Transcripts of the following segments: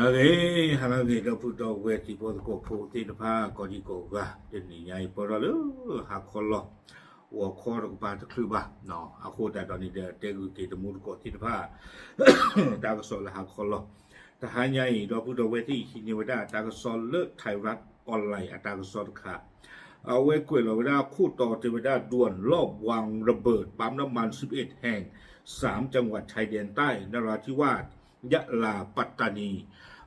ลาเดฮาลาเดเราพูดเอาเวทีพอดกพูดที่นภาก็ดีกว่าเดนี่ใหญ่ปอละหาคนละหัวคอรกบาตะคลือบะเนาะอาโคแต่ตอนนี้เดเตกุกิดมุดกที่นภาตากสอนหาคนละแต่หาใหญ่เราพูดเอาเวทีฮินิวดาตากสอนเลิกไทยรัฐออนไลน์อัตากสอนค่ะเอาไว้กวยเราวดาคู่ต่อเทวดาด่วนรอบวางระเบิดปั๊มน้ำมัน 11 แห่ง 3 จังหวัดชายแดนใต้นราธิวาส ยะลาปัตตานี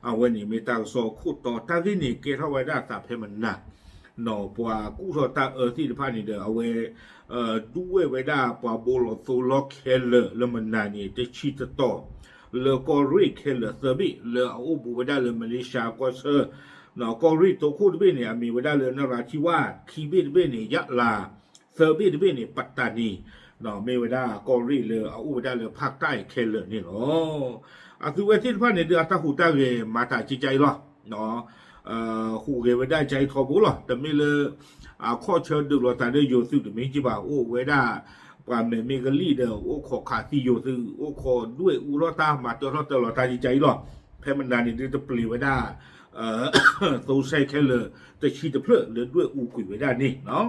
เอาไว้นี่มีตาโซคู่ต่อทางที่นี่เกทาไว้ได้ตาเพมันนะหนอปัวกู้ทอตาเออที่พานี่เดอเอาไว้เอ่อด้วยไว้ได้ปัวโบลโซโลเคเลอร์แล้วมันนานี่จะชีตต่อเลกอริเคเลเซอร์บิเลเอาอุบุไว้ได้เลยมาเลเซียก็เซอร์หนอกอริตัวคู่ที่เนเนี่ยมีไว้ได้เลยนราธิวาสคีบิที่เป็นเนี่ยยะลาเซอร์บิที่เป็นเนี่ยปัตตานี เราเมวดากอรีเลยเอาอูได้เลยภาคใต้เคเลยนี่เนาะอาคือเวทินพันในเดือนตะหูตะเวมาตาจิใจหรอเนาะเอ่อหูเกวได้ใจทอบุหรอแต่ไม่เลยอาข้อเชิญดึกเราแต่ได้โยซึหรือไม่จีบ่าโอ้ไวดาปามเมกลีเดอโอ้ขอขาดที่โยซึโอ้ขอด้วยอุรตามาตัวเราตลอดตาจิใจหรอแพ้มันดานี่จะปลีไว้ได้เอ่อโซเซ่เคเลยแต่ชีตะเพลอเลือด้วยอูกุยไว้ได้นี่เนาะ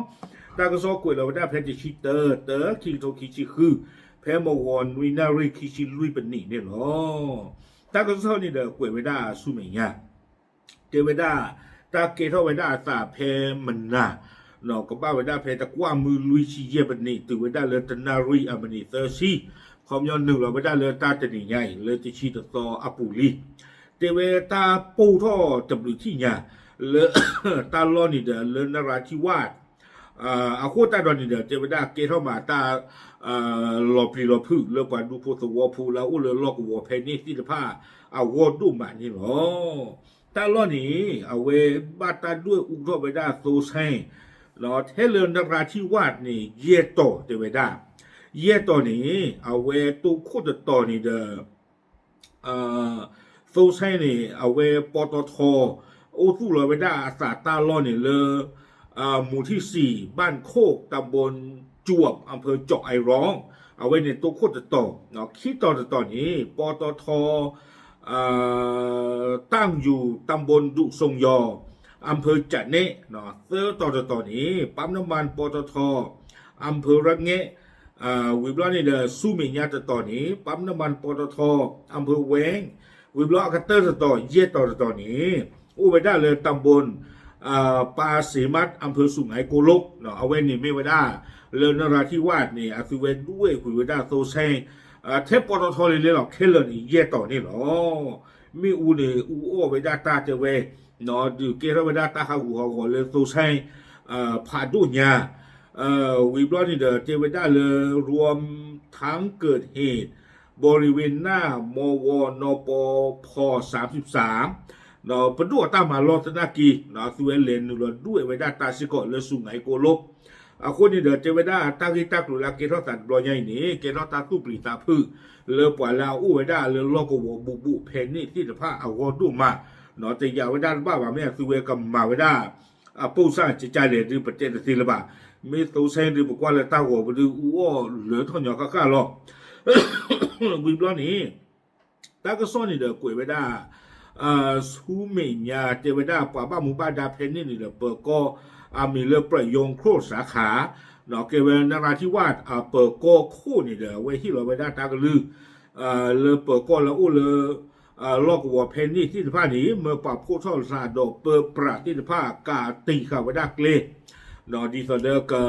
นี่เด้อกวยเวดาสุเมียเทวดาตาเกทเวดาสาแพมันนะเนาะก็บ้าเวดาแพตะกว่ามือลุยชิเยปนี่ตือเวดาเลตนาริอมนี่เตอร์ซีความย้อนหนึ่งเราเวดาเลตาตนี่ใหญ่เลยติชีตตออปูลีเทวตาปูท่อตบลุที่เนี่ยเลตาลอนี่เดอเลนราธิวาส a kota doni da te da ke ho ma ta lo pri lo pu lo kwa du po to wo pu la u le lo wo pe ni ti de pa a wo du ma ni lo ta lo ni a we ba ta du u go be da so sai lo te le na pra chi wa ni ye to te we da ye to ni a we tu khu de to ni de a so sai ni a we po to tho o tu lo we da sa ta lo ni le หมู่ที่ 4 บ้านโคกตำบลจวบอำเภอจาะไอร้อง เอาไว้ในตัวโคตรต่อเนาะคิดตอนตอนนี้ปตทตั้งอยู่ตำบลดุสรงยออำเภอจะเนะเนาะเตอร์ตอนตอนนี้ปั๊มน้ำมันปตทอำเภอระเงะวิบล้อนเดอร์ซูมีญาตตอนนี้ ปั๊มน้ำมันปตทอำเภอแวงวิบล้อคัตเตอร์ตอนเย่ตอนตอนนี้อู้ไปได้เลยตำบล ปาสีมัดอำเภอสุไหงโกลกเนาะเอาไว้นี่ไม่ไว้ได้เรือนราธิวาสนี่อาซิเวนด้วยคุยไว้ได้โซเซงเทปปตทเลยเลยหรอกเคเลนี่เย่ต่อนี่หรอมีอูนี่อูโอไว้ได้ตาเจเวเนาะดูเกเรไว้ได้ตาหาหูหอเลยโซเซงผ่าดุญญาวิบลอนี่เดอเจไว้ได้เลยรวมทั้งเกิดเหตุ บริเวณหน้ามวนปพ33 เนาปดูตามาลอตนากีเนาสุเอเลนนด้วยไว้ได้ตาสิกอเลสุงไงโกลบอาคนนี่เดเจไว้ได้ตากิตักลุลาเกทอสันรอยใหญ่นี่เกทอตาตุปรีตาพืเลือปว่าลาอู้ไว้ได้เลือลอกวบุบุเพนนี่ที่จะพาเอาวดูมาเนาะแต่ยาไว้ได้บ้าว่าแม่สุเวกัมาไว้ได้อาปูซ่างจะใจเลยดือประเทศสิละบ่ามีตัวเซนดือบอกว่าเลยตาหัวบ่ดืออู้เหลือท่อนหยอก็ค่าหรอกวิบล้อนี่ตาก็ซ่อนนี่เด้อกวยไว้ได้ สูเมียาเทวดาป่าบ้าหมู่บ้านดาเพนนี่นี่เปิดก็อามีเลือประโยงโครสาขาเนาะเกเวนนาราธิวาสอ่าเปิดก็คู่นี่เด้อไว้ที่เราไว้ได้ตากลืออ่าเลอเปิดก็แล้วอู้เลออ่าลอกวัวเพนนี่ที่ผ้านี้เมื่อปรับผู้ท่อสาดอกเปิดประที่ผ้ากาตีข้าไว้ได้เกลเนาะดีสเดอร์ก็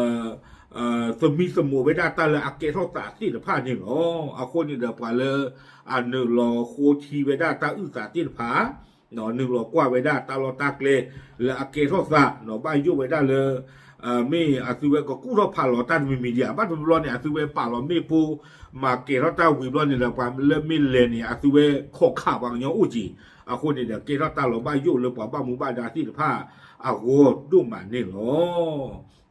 เอ่อสมีสมูไว้ได้ตาเลยอาเกทอตาที่ผ้านี่เนาะเอาคนนี่เด้อปาเลย อันหนึ่งรอโคทีไว้ได้ตาอึสาตินผาหนอหนึ่งรอกว่าไว้ได้ตาลอตาเกลและอาเกทอสะหนอบ้านยุไว้ได้เลยเอ่อมีอาซิเวก็กู้รอผ่าลอตันมีมีเดียบ้านบุรอเนี่ยอาซิเวป่าลอมีปูมาเกทอตาวิบลอเนี่ยละความเริ่มมีเลนี่อาซิเวขอข่าวบางยองอุจิอาคนเนี่ยเกทอตาลอบ้านยุเลยป่าบ้านหมู่บ้านดาที่ผ้าอาโหดุมันนี่หรอ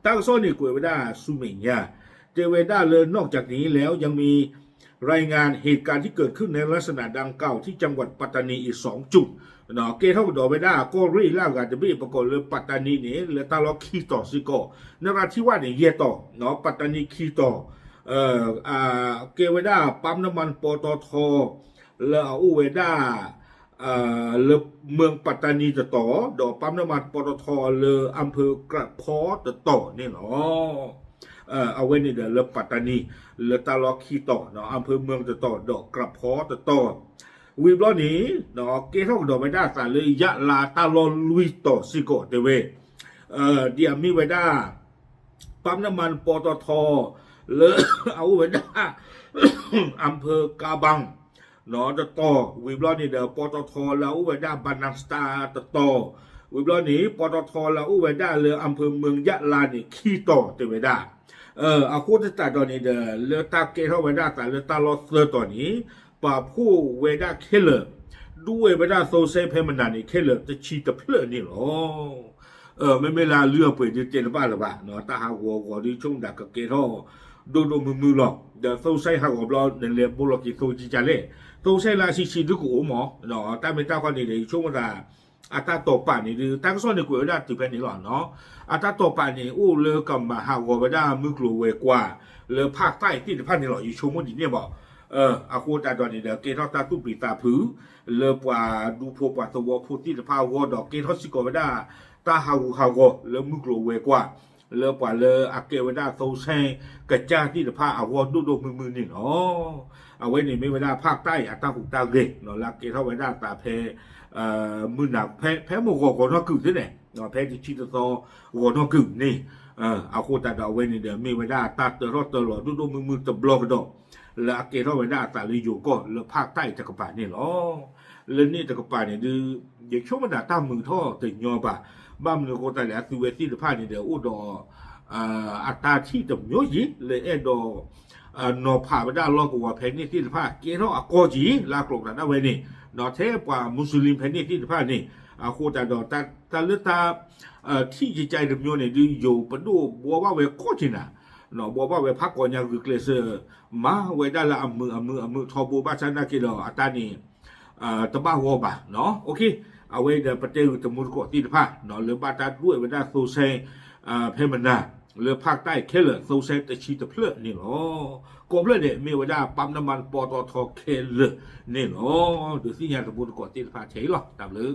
ตั้งโซนี่กวยไว้ได้สุเมียเจเวด้าเลยนอกจากนี้แล้วยังมีรายงานเหตุการณ์ที่เกิดขึ้นในลักษณะดังกล่าวที่จังหวัดปัตตานีอีกสองจุดเนาะเกเท่าดอกไปได้ก็รีล่ากาจะบีประกอบเลยปัตตานีเนี่ยเลยตาลอกคีต่อสิโกนราธิวาสเนี่ยเยต่อเนาะปัตตานีคีต่อเอ่ออ่าเกเวด้าปั๊มน้ำมันปตทแล้วเอาอูเวด้า เออเลเมืองปัตตานีจะต่อ ดอกปั๊มน้ำมันปตทเลออำเภอกระเพาะจะต่อนี่เนาะเอ่อเอาไว้นี่เดี๋ยวเลปัตตานีเลตาลอคีต่อเนาะอำเภอเมืองจะต่อ ดอกกระเพาะจะต่อวิบล้อนี้เนาะเกทอกดอกไม่ได้สารเลยยะลาตาลอลุยต่อสิโกเตเวเอ่อเดียมีไว้ได้ปั๊มน้ำมันปตทเลอเอาไว้ได้อำเภอกาบังเนาะจะต่อวิบล้อนี่เดี๋ยวปตทแล้วไว้ได้บานังสตาจะต่อวิบล้อนี้ปตทแล้วไว้ได้เลยออำเภอเมืองยะลานี่ขี้ต่อเตไว้ได้เอออาโคตตาตอนนี้เดอเลอตาเกเท่าไว้ได้แต่เลอตาลอเซอร์ตอนนี้ปาผู้ไว้ได้เคเลอร์ด้วยไว้ได้โซเซเพมันนานี่เคเลอร์จะชีตะเพลอนี่หรอเออไม่ไม่ลาเลือกไปจะเจนบ้าหรือเปล่าเนาะตาหาหัวหัวที่ช่วงดักกะเกท่อ ดูดูมือมือหรอกเดี๋ยวต้องใช้หาหัวเราในเรียนบุรุษกิโตจิจาเล่ต้องใช้ลาชิชิดุกูหมอเนาะแต่ไม่ต้าคนนี้เลยช่วงเวลาอาตาตป่านนี่คือตั้งส่วนในกูได้ติดเป็นนี่หรอเนาะอาตาตป่านนี่อู้เลือกกับมาหาหัวไปได้มือกลัวเวกว่าเลือภาคใต้ที่พันนี่หรออยู่ช่วงวันนี้เนี่ยบอกเอออาคูตาตอนนี้เดี๋ยวเกท่อตาตุปีตาผือเลือป่าดูโพป่าตัวพูที่จะพาวัวดอกเกท่อสิโกไปได้ ta hau hau go le mu klo we kwa le pa le ake we da so sen ka cha ti de เลอกว่าเลืออาเกวดาโซเซกระจาที่ภาผ้าอาวอดูดูมือมือนี่อ๋อเอาไว้นี่ไม่เวลาภาคใต้อาตตาหุกตาเกเนอลักเกเท่าเวลาตาเพอมือหนักแพ้แพ้โมโกกอนอกึ่งที่ไหนเนาแพ้ที่ชิตโตกอนอกึ่งนี่ အခုတတဝဲနေတယ်မိဝဒတတ်တော်တော်တို့တို့မမတဘလော့တော့လာကေရောဝဒတလီယိုကောလဖတ်တိုက်တကပါနေလောလနေ့တကပါနေဒီရေချုံမတာတမှုထောတဲ့ညောပါမမလို့ကိုတိုင်လာသူဝဲတိတဖတ်နေတယ်ဥတော်အာအတာချီတမျိုးကြီးလေအဲ့တော့အနော်ဖာဗဒလောကဝဖဲနေတိတဖတ်ကေရောအကောကြီးလာကလောကနာဝဲနေနော်သေးပွာမွ슬င်ဖဲနေတိတဖတ်နေအခုတတော်တတလတာ โอเค เอาไว้เดินประเทศตะมุนกตีนผ้าเนาะหรือบาตาด้วยเวลาโซเซอ่าเพมันนาหรือภาคใต้เคลโซเซตะชีตะเพลนี่เนาะกบเลยเนี่ยมีเวลาปั๊มน้ำมันปตทเคลนี่เนาะดูสิยาตะมุนกตีนผ้าเฉยหรอตามเลย